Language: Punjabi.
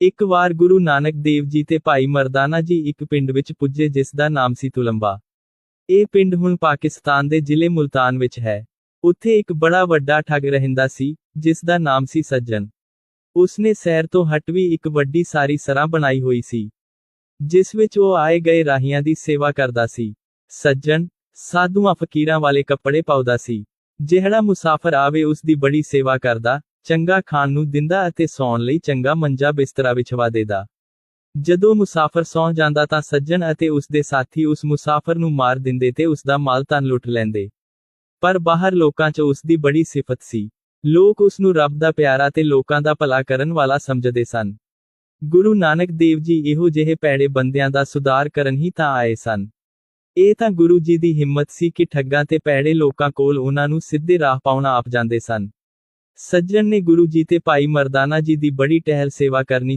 ਇੱਕ ਵਾਰ ਗੁਰੂ ਨਾਨਕ ਦੇਵ ਜੀ ਤੇ ਭਾਈ ਮਰਦਾਨਾ ਜੀ ਇੱਕ ਪਿੰਡ ਵਿੱਚ ਪੁੱਜੇ, ਜਿਸ ਦਾ ਨਾਮ ਸੀ ਤੁਲੰਬਾ। ਇਹ ਪਿੰਡ ਹੁਣ ਪਾਕਿਸਤਾਨ ਦੇ ਜ਼ਿਲ੍ਹੇ ਮੁਲਤਾਨ ਵਿੱਚ ਹੈ। ਉੱਥੇ ਇੱਕ ਬੜਾ ਵੱਡਾ ਠੱਗ ਰਹਿੰਦਾ ਸੀ, ਜਿਸ ਦਾ ਨਾਮ ਸੀ ਸੱਜਣ। ਉਸਨੇ ਸੈਰ ਤੋਂ ਹਟ ਵੀ ਇੱਕ ਵੱਡੀ ਸਾਰੀ ਸਰਾਂ ਬਣਾਈ ਹੋਈ ਸੀ, ਜਿਸ ਵਿੱਚ ਉਹ ਆਏ ਗਏ ਰਾਹੀਆਂ ਦੀ ਸੇਵਾ ਕਰਦਾ ਸੀ। ਸੱਜਣ ਸਾਧੂਆਂ, ਫਕੀਰਾਂ ਵਾਲੇ ਕੱਪੜੇ ਪਾਉਂਦਾ ਸੀ। ਜਿਹੜਾ ਮੁਸਾਫਰ ਆਵੇ, ਉਸ ਦੀ ਬੜੀ ਸੇਵਾ ਕਰਦਾ ਚੰਗਾ ਖਾਣ ਨੂੰ ਦਿੰਦਾ ਅਤੇ ਸੌਣ ਲਈ ਚੰਗਾ ਮੰਜਾ ਬਿਸਤਰਾ ਵਿਛਵਾ ਦੇਦਾ। ਜਦੋਂ ਮੁਸਾਫਰ ਸੌਂ ਜਾਂਦਾ ਤਾਂ ਸੱਜਣ ਅਤੇ ਉਸ ਦੇ ਸਾਥੀ ਉਸ ਮੁਸਾਫਰ ਨੂੰ ਮਾਰ ਦਿੰਦੇ ਤੇ ਉਸ ਦਾ ਮਾਲ ਤਨ ਲੁੱਟ ਲੈਂਦੇ। ਪਰ ਬਾਹਰ ਲੋਕਾਂ 'ਚ ਉਸ ਦੀ ਬੜੀ ਸਿਫਤ ਸੀ। ਲੋਕ ਉਸ ਨੂੰ ਰੱਬ ਦਾ ਪਿਆਰਾ ਤੇ ਲੋਕਾਂ ਦਾ ਭਲਾ ਕਰਨ ਵਾਲਾ ਸਮਝਦੇ ਸਨ। ਗੁਰੂ ਨਾਨਕ ਦੇਵ ਜੀ ਇਹੋ ਜਿਹੇ ਪੈੜੇ ਬੰਦਿਆਂ ਦਾ ਸੁਧਾਰ ਕਰਨ ਹੀ ਤਾਂ ਆਏ ਸਨ। ਇਹ ਤਾਂ ਗੁਰੂ ਜੀ ਦੀ ਹਿੰਮਤ ਸੀ ਕਿ ਠੱਗਾਂ ਤੇ ਪੈੜੇ ਲੋਕਾਂ ਕੋਲ ਉਹਨਾਂ ਨੂੰ ਸਿੱਧੇ ਰਾਹ ਪਾਉਣਾ ਆਪ ਜਾਂਦੇ ਸਨ। ਸੱਜਣ ਨੇ ਗੁਰੂ ਜੀ ਤੇ ਭਾਈ ਮਰਦਾਨਾ ਜੀ ਦੀ ਬੜੀ ਟਹਿਲ ਸੇਵਾ ਕਰਨੀ